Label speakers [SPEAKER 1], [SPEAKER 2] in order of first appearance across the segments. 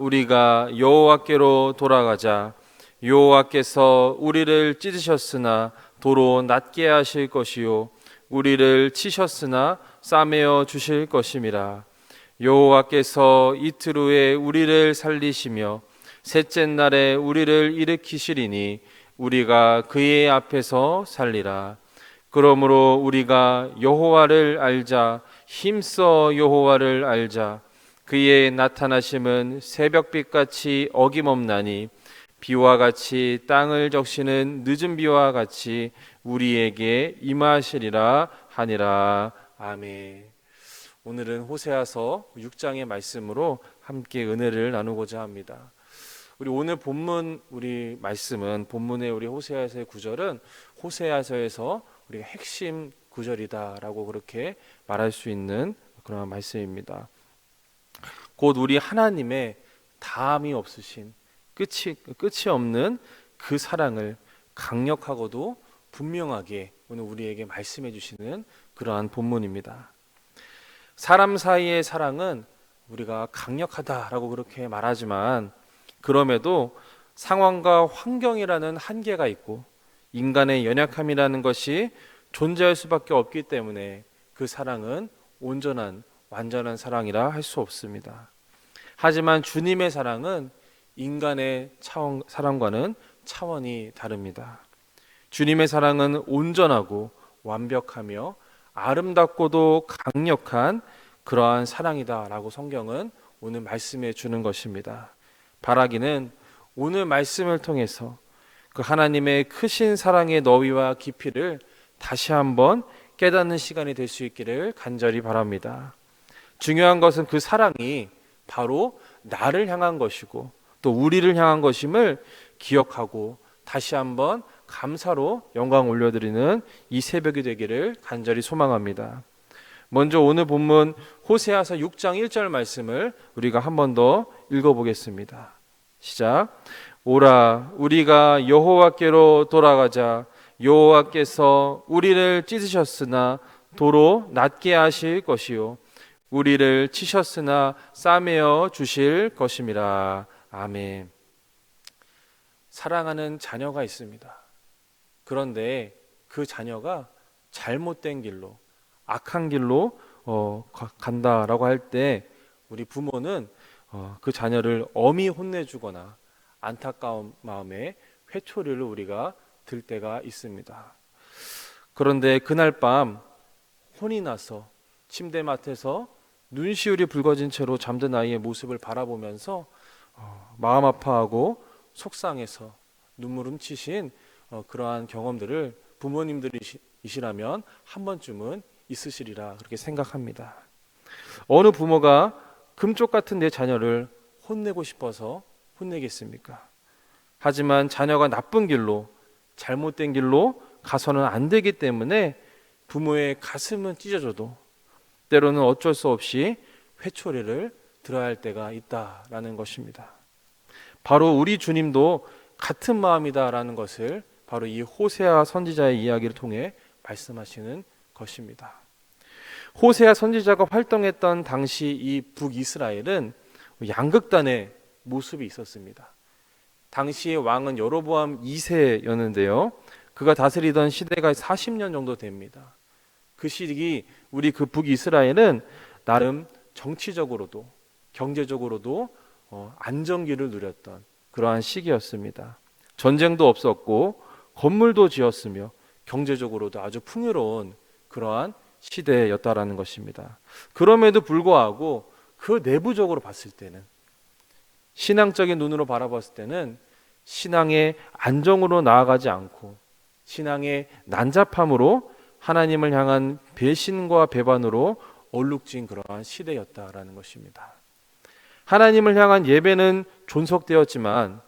[SPEAKER 1] 우리가 여호와께로 돌아가자. 여호와께서 우리를 찢으셨으나 도로 낫게 하실 것이요. 우리를 치셨으나 싸매어 주실 것임이라. 여호와께서 이틀 후에 우리를 살리시며 셋째 날에 우리를 일으키시리니 우리가 그의 앞에서 살리라. 그러므로 우리가 여호와를 알자. 힘써 여호와를 알자 그의 나타나심은 새벽빛 같이 어김없나니 비와 같이 땅을 적시는 늦은 비와 같이 우리에게 임하시리라 하니라 아멘. 오늘은 호세아서 6장의 말씀으로 함께 은혜를 나누고자 합니다. 우리 오늘 본문 우리 말씀은 본문의 우리 호세아서의 구절은 호세아서에서 우리가 핵심 구절이다라고 그렇게 말할 수 있는 그런 말씀입니다. 곧 우리 하나님의 다함이 없으신 끝이 끝이 없는 그 사랑을 강력하고도 분명하게 오늘 우리에게 말씀해 주시는 그러한 본문입니다. 사람 사이의 사랑은 우리가 강력하다라고 그렇게 말하지만 그럼에도 상황과 환경이라는 한계가 있고 인간의 연약함이라는 것이 존재할 수밖에 없기 때문에 그 사랑은 온전한 완전한 사랑이라 할 수 없습니다. 하지만 주님의 사랑은 인간의 차원, 사랑과는 차원이 다릅니다. 주님의 사랑은 온전하고 완벽하며 아름답고도 강력한 그러한 사랑이다라고 성경은 오늘 말씀해 주는 것입니다. 바라기는 오늘 말씀을 통해서 그 하나님의 크신 사랑의 너위와 깊이를 다시 한번 깨닫는 시간이 될 수 있기를 간절히 바랍니다. 중요한 것은 그 사랑이 바로 나를 향한 것이고 또 우리를 향한 것임을 기억하고 다시 한번 감사로 영광 올려드리는 이 새벽이 되기를 간절히 소망합니다. 먼저 오늘 본문 호세아서 6장 1절 말씀을 우리가 한 번 더 읽어보겠습니다. 시작. 오라 우리가 여호와께로 돌아가자 여호와께서 우리를 찢으셨으나 도로 낫게 하실 것이요 우리를 치셨으나 싸매어 주실 것임이라. 아멘. 사랑하는 자녀가 있습니다. 그런데 그 자녀가 잘못된 길로 악한 길로 어, 가- 간다라고 할 때 우리 부모는 어, 그 자녀를 엄히 혼내주거나 안타까운 마음에 회초리를 우리가 들 때가 있습니다. 그런데 그날 밤 혼이 나서 침대 맡에서 눈시울이 붉어진 채로 잠든 아이의 모습을 바라보면서 어, 마음 아파하고 속상해서 눈물 훔치신 어, 그러한 경험들을 부모님들이시라면 한 번쯤은 있으시리라 그렇게 생각합니다. 어느 부모가 금쪽 같은 내 자녀를 혼내고 싶어서 혼내겠습니까? 하지만 자녀가 나쁜 길로 잘못된 길로 가서는 안 되기 때문에 부모의 가슴은 찢어져도 때로는 어쩔 수 없이 회초리를 들어야 할 때가 있다라는 것입니다. 바로 우리 주님도 같은 마음이다라는 것을 바로 이 호세아 선지자의 이야기를 통해 말씀하시는 것입니다. 호세아 선지자가 활동했던 당시 이 북이스라엘은 양극단의 모습이 있었습니다. 당시의 왕은 여로보암 2세였는데요. 그가 다스리던 시대가 40년 정도 됩니다. 그 시기 우리 그 북이스라엘은 나름 정치적으로도 경제적으로도 어, 안정기를 누렸던 그러한 시기였습니다. 전쟁도 없었고 건물도 지었으며 경제적으로도 아주 풍요로운 그러한 시대였다라는 것입니다. 그럼에도 불구하고 그 내부적으로 봤을 때는 신앙적인 눈으로 바라봤을 때는 신앙의 안정으로 나아가지 않고 신앙의 난잡함으로 하나님을 향한 배신과 배반으로 얼룩진 그러한 시대였다라는 것입니다. 하나님을 향한 예배는 존속되었지만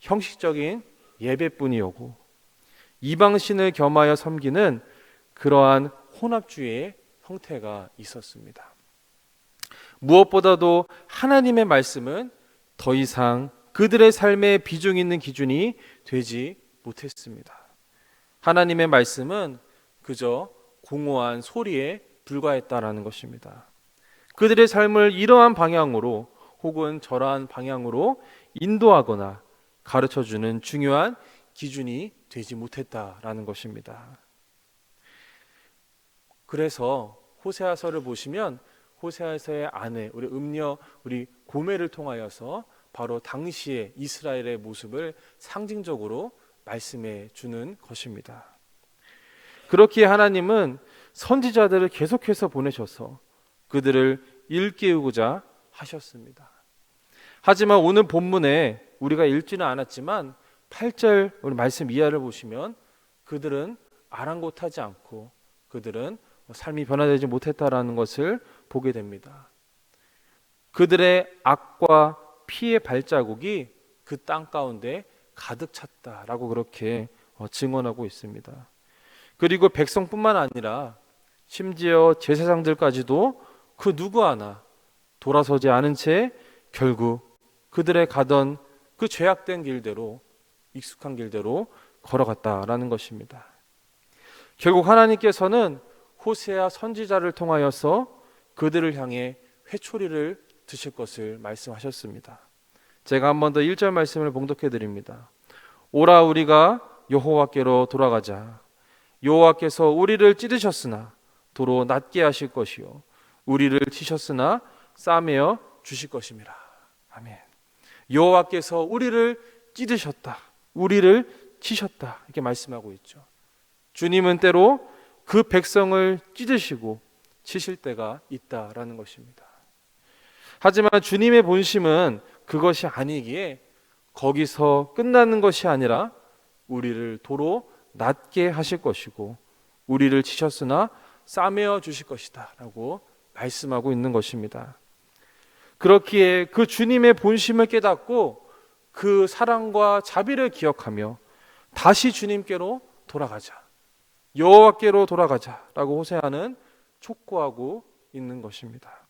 [SPEAKER 1] 형식적인 예배뿐이었고 이방신을 겸하여 섬기는 그러한 혼합주의의 형태가 있었습니다. 무엇보다도 하나님의 말씀은 더 이상 그들의 삶에 비중 있는 기준이 되지 못했습니다. 하나님의 말씀은 그저 공허한 소리에 불과했다라는 것입니다. 그들의 삶을 이러한 방향으로 혹은 저러한 방향으로 인도하거나 가르쳐 주는 중요한 기준이 되지 못했다라는 것입니다. 그래서 호세아서를 보시면 호세아서의 아내 우리 음녀 우리 고멜을 통하여서 바로 당시의 이스라엘의 모습을 상징적으로 말씀해 주는 것입니다. 그렇기에 하나님은 선지자들을 계속해서 보내셔서 그들을 일깨우고자 하셨습니다. 하지만 오늘 본문에 우리가 읽지는 않았지만 8절 우리 말씀 이하를 보시면 그들은 아랑곳하지 않고 그들은 삶이 변화되지 못했다라는 것을 보게 됩니다. 그들의 악과 피의 발자국이 그 땅 가운데 가득 찼다라고 그렇게 어, 증언하고 있습니다. 그리고 백성뿐만 아니라 심지어 제사장들까지도 그 누구 하나 돌아서지 않은 채 결국 그들의 가던 그 죄악된 길대로 익숙한 길대로 걸어갔다라는 것입니다. 결국 하나님께서는 호세아 선지자를 통하여서 그들을 향해 회초리를 드실 것을 말씀하셨습니다. 제가 한 번 더 1절 말씀을 봉독해 드립니다. 오라 우리가 여호와께로 돌아가자. 여호와께서 우리를 찢으셨으나 도로 낮게 하실 것이요 우리를 치셨으나 싸매어 주실 것임이라. 아멘. 여호와께서 우리를 찢으셨다. 우리를 치셨다. 이렇게 말씀하고 있죠. 주님은 때로 그 백성을 찢으시고 치실 때가 있다라는 것입니다. 하지만 주님의 본심은 그것이 아니기에 거기서 끝나는 것이 아니라 우리를 도로 낮게 하실 것이고 우리를 치셨으나 싸매어 주실 것이다라고 말씀하고 있는 것입니다. 그렇기에 그 주님의 본심을 깨닫고 그 사랑과 자비를 기억하며 다시 주님께로 돌아가자. 여호와께로 돌아가자라고 호세아는 촉구하고 있는 것입니다.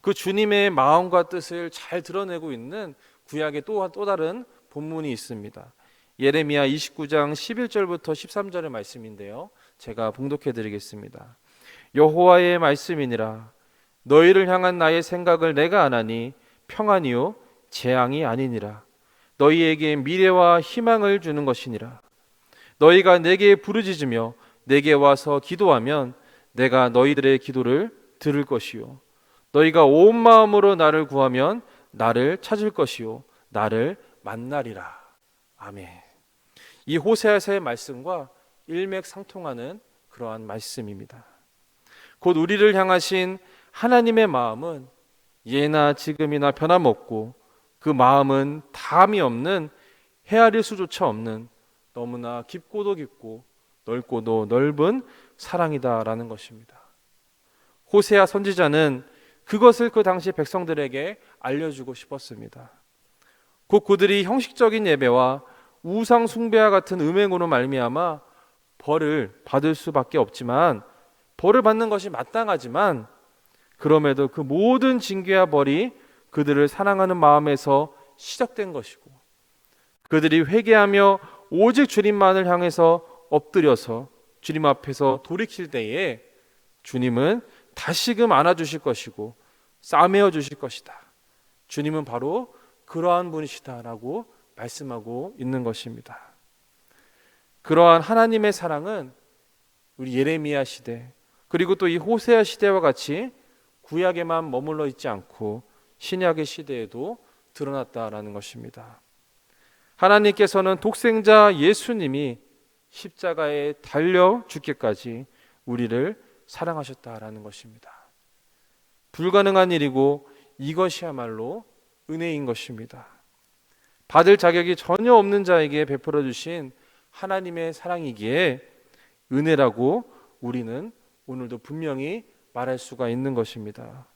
[SPEAKER 1] 그 주님의 마음과 뜻을 잘 드러내고 있는 구약의 또, 또 다른 본문이 있습니다. 예레미야 29장 11절부터 13절의 말씀인데요. 제가 봉독해 드리겠습니다. 여호와의 말씀이니라 너희를 향한 나의 생각을 내가 아나니 평안이요 재앙이 아니니라 너희에게 미래와 희망을 주는 것이니라 너희가 내게 부르짖으며 내게 와서 기도하면 내가 너희들의 기도를 들을 것이요 너희가 온 마음으로 나를 구하면 나를 찾을 것이요 나를 만나리라 아멘. 이 호세아서의 말씀과 일맥상통하는 그러한 말씀입니다. 곧 우리를 향하신 하나님의 마음은 예나 지금이나 변함없고 그 마음은 담이 없는 헤아릴 수조차 없는 너무나 깊고도 깊고 넓고도 넓은 사랑이다라는 것입니다. 호세아 선지자는 그것을 그 당시 백성들에게 알려주고 싶었습니다. 곧 그들이 형식적인 예배와 우상 숭배와 같은 음행으로 말미암아 벌을 받을 수밖에 없지만 벌을 받는 것이 마땅하지만 그럼에도 그 모든 징계와 벌이 그들을 사랑하는 마음에서 시작된 것이고 그들이 회개하며 오직 주님만을 향해서 엎드려서 주님 앞에서 돌이킬 때에 주님은 다시금 안아주실 것이고 싸매어 주실 것이다. 주님은 바로 그러한 분이시다라고 말씀하고 있는 것입니다. 그러한 하나님의 사랑은 우리 예레미야 시대 그리고 또 이 호세아 시대와 같이 구약에만 머물러 있지 않고 신약의 시대에도 드러났다라는 것입니다. 하나님께서는 독생자 예수님이 십자가에 달려 죽기까지 우리를 사랑하셨다라는 것입니다. 불가능한 일이고 이것이야말로 은혜인 것입니다. 받을 자격이 전혀 없는 자에게 베풀어 주신 하나님의 사랑이기에 은혜라고 우리는 오늘도 분명히 말할 수가 있는 것입니다.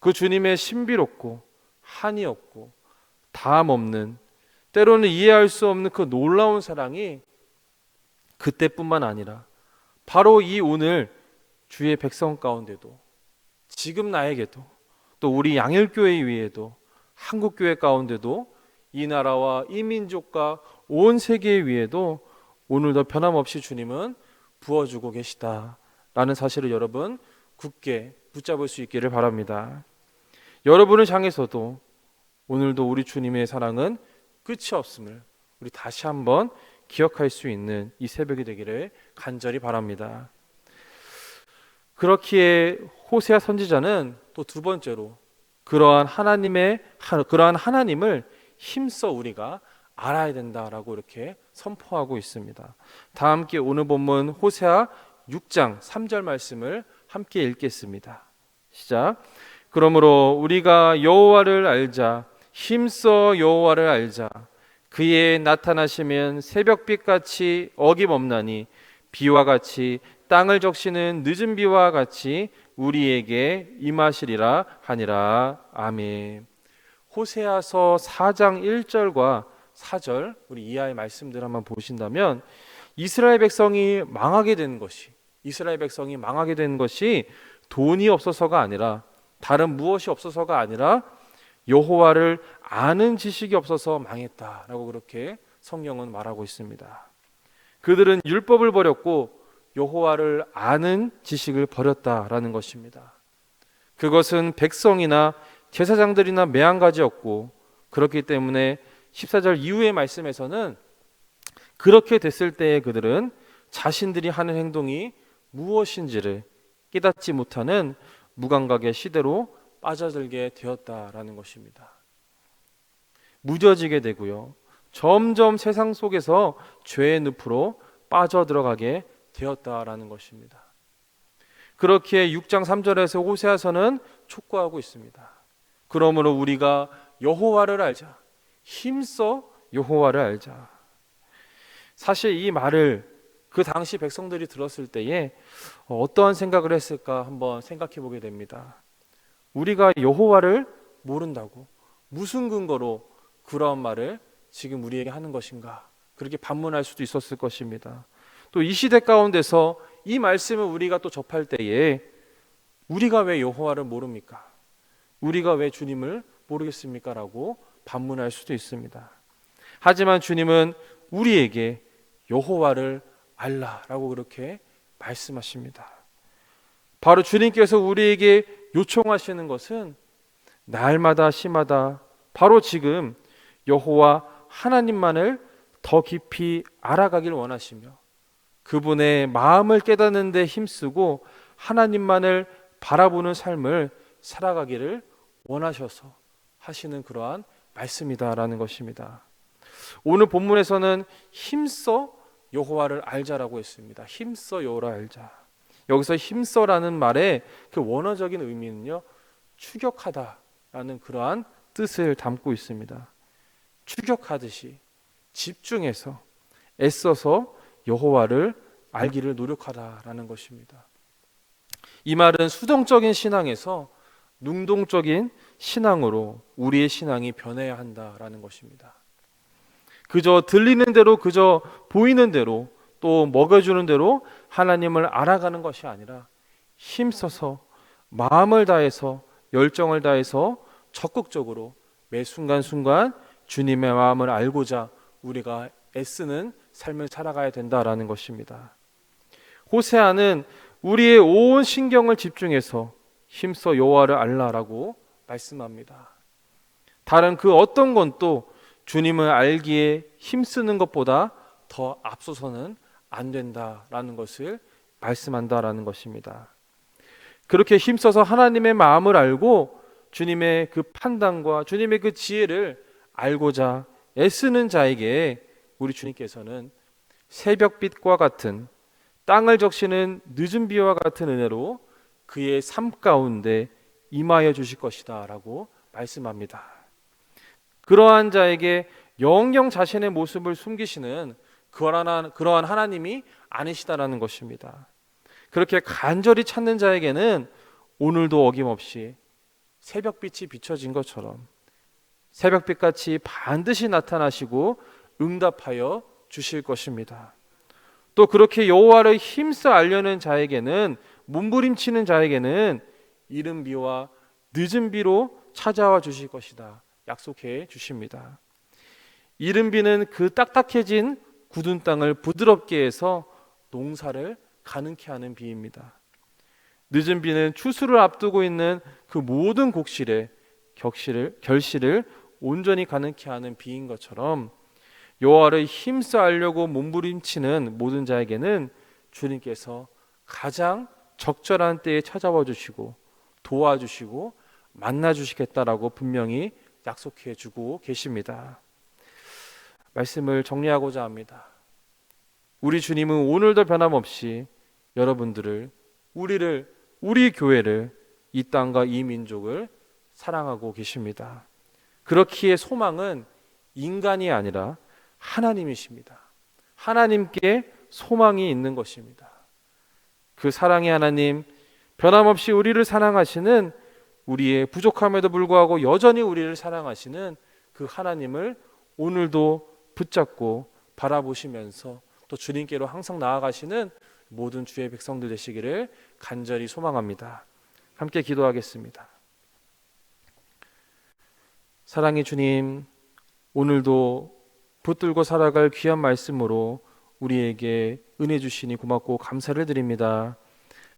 [SPEAKER 1] 그 주님의 신비롭고 한이 없고 담 없는 때로는 이해할 수 없는 그 놀라운 사랑이 그때뿐만 아니라 바로 이 오늘 주의 백성 가운데도 지금 나에게도 또 우리 양일교회 위에도 한국교회 가운데도 이 나라와 이 민족과 온 세계 위에도 오늘도 변함없이 주님은 부어주고 계시다라는 사실을 여러분 굳게 붙잡을 수 있기를 바랍니다. 여러분을 향해서도 오늘도 우리 주님의 사랑은 끝이 없음을 우리 다시 한번 기억할 수 있는 이 새벽이 되기를 간절히 바랍니다. 그렇기에 호세아 선지자는 또 두 번째로 그러한 하나님의 하- 그러한 하나님을 힘써 우리가 알아야 된다라고 이렇게 선포하고 있습니다. 다 함께 오늘 본문 호세아 6장 3절 말씀을 함께 읽겠습니다. 시작. 그러므로 우리가 여호와를 알자 힘써 여호와를 알자 그의 나타나시면 새벽빛 같이 어김없나니 비와 같이 땅을 적시는 늦은 비와 같이 우리에게 임하시리라 하니라 아멘. 호세아서 4장 1절과 4절 우리 이하의 말씀들 한번 보신다면 이스라엘 백성이 망하게 된 것이 이스라엘 백성이 망하게 된 것이 돈이 없어서가 아니라 다른 무엇이 없어서가 아니라 여호와를 아는 지식이 없어서 망했다라고 그렇게 성경은 말하고 있습니다. 그들은 율법을 버렸고 여호와를 아는 지식을 버렸다라는 것입니다. 그것은 백성이나 제사장들이나 매한가지였고 그렇기 때문에 14절 이후의 말씀에서는 그렇게 됐을 때에 그들은 자신들이 하는 행동이 무엇인지를 깨닫지 못하는 무감각의 시대로 빠져들게 되었다라는 것입니다. 무뎌지게 되고요. 점점 세상 속에서 죄의 늪으로 빠져들어가게 되었다라는 것입니다. 그렇게 6장 3절에서 호세아서는 촉구하고 있습니다. 그러므로 우리가 여호와를 알자. 힘써 여호와를 알자. 사실 이 말을 그 당시 백성들이 들었을 때에 어떠한 생각을 했을까 한번 생각해 보게 됩니다. 우리가 여호와를 모른다고 무슨 근거로 그러한 말을 지금 우리에게 하는 것인가? 그렇게 반문할 수도 있었을 것입니다. 또 이 시대 가운데서 이 말씀을 우리가 또 접할 때에 우리가 왜 여호와를 모릅니까? 우리가 왜 주님을 모르겠습니까?라고 반문할 수도 있습니다. 하지만 주님은 우리에게 여호와를 알라라고 그렇게 말씀하십니다. 바로 주님께서 우리에게 요청하시는 것은 날마다 시마다 바로 지금 여호와 하나님만을 더 깊이 알아가길 원하시며 그분의 마음을 깨닫는 데 힘쓰고 하나님만을 바라보는 삶을 살아가기를 원하셔서 하시는 그러한 말씀이다라는 것입니다. 오늘 본문에서는 힘써 여호와를 알자라고 했습니다. 힘써 여호와를 알자. 여기서 힘써라는 말의 그 원어적인 의미는요. 추격하다라는 그러한 뜻을 담고 있습니다. 추격하듯이 집중해서 애써서 여호와를 알기를 노력하다라는 것입니다. 이 말은 수동적인 신앙에서 능동적인 신앙으로 우리의 신앙이 변해야 한다라는 것입니다. 그저 들리는 대로 그저 보이는 대로 또 먹여주는 대로 하나님을 알아가는 것이 아니라 힘써서 마음을 다해서 열정을 다해서 적극적으로 매 순간순간 주님의 마음을 알고자 우리가 애쓰는 삶을 살아가야 된다라는 것입니다. 호세아는 우리의 온 신경을 집중해서 힘써 여호와를 알라라고 말씀합니다. 다른 그 어떤 건 또 주님을 알기에 힘쓰는 것보다 더 앞서서는 안 된다라는 것을 말씀한다라는 것입니다. 그렇게 힘써서 하나님의 마음을 알고 주님의 그 판단과 주님의 그 지혜를 알고자 애쓰는 자에게 우리 주님께서는 새벽빛과 같은 땅을 적시는 늦은 비와 같은 은혜로 그의 삶 가운데 임하여 주실 것이다라고 말씀합니다. 그러한 자에게 영영 자신의 모습을 숨기시는 그러한 하나님이 아니시다라는 것입니다. 그렇게 간절히 찾는 자에게는 오늘도 어김없이 새벽빛이 비춰진 것처럼 새벽빛 같이 반드시 나타나시고 응답하여 주실 것입니다. 또 그렇게 여호와를 힘써 알려는 자에게는 몸부림치는 자에게는 이른 비와 늦은 비로 찾아와 주실 것이다. 약속해 주십니다. 이른 비는 그 딱딱해진 굳은 땅을 부드럽게 해서 농사를 가능케 하는 비입니다. 늦은 비는 추수를 앞두고 있는 그 모든 곡실에 격실을 결실을 온전히 가능케 하는 비인 것처럼 여호와를 힘써 알려고 몸부림치는 모든 자에게는 주님께서 가장 적절한 때에 찾아와 주시고 도와주시고 만나 주시겠다라고 분명히 약속해 주고 계십니다. 말씀을 정리하고자 합니다. 우리 주님은 오늘도 변함없이 여러분들을 우리를 우리 교회를 이 땅과 이 민족을 사랑하고 계십니다. 그렇기에 소망은 인간이 아니라 하나님이십니다. 하나님께 소망이 있는 것입니다. 그 사랑의 하나님, 변함없이 우리를 사랑하시는 우리의 부족함에도 불구하고 여전히 우리를 사랑하시는 그 하나님을 오늘도 붙잡고 바라보시면서 또 주님께로 항상 나아가시는 모든 주의 백성들 되시기를 간절히 소망합니다. 함께 기도하겠습니다. 사랑의 주님, 오늘도 붙들고 살아갈 귀한 말씀으로 우리에게 은혜 주시니 고맙고 감사를 드립니다.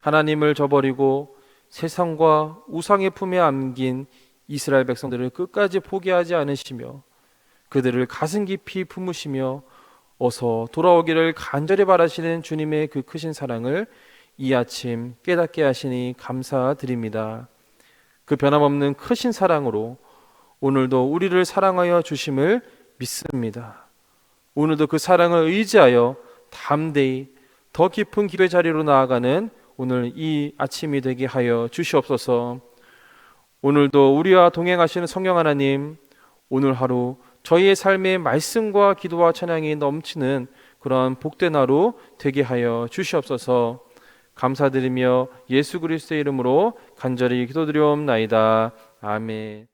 [SPEAKER 1] 하나님을 저버리고 세상과 우상의 품에 안긴 이스라엘 백성들을 끝까지 포기하지 않으시며 그들을 가슴 깊이 품으시며 어서 돌아오기를 간절히 바라시는 주님의 그 크신 사랑을 이 아침 깨닫게 하시니 감사드립니다. 그 변함없는 크신 사랑으로 오늘도 우리를 사랑하여 주심을 믿습니다. 오늘도 그 사랑을 의지하여 담대히 더 깊은 기도의 자리로 나아가는 오늘 이 아침이 되게 하여 주시옵소서. 오늘도 우리와 동행하시는 성령 하나님, 오늘 하루 저희의 삶에 말씀과 기도와 찬양이 넘치는 그러한 복된 하루 되게 하여 주시옵소서. 감사드리며 예수 그리스도의 이름으로 간절히 기도드리옵나이다. 아멘.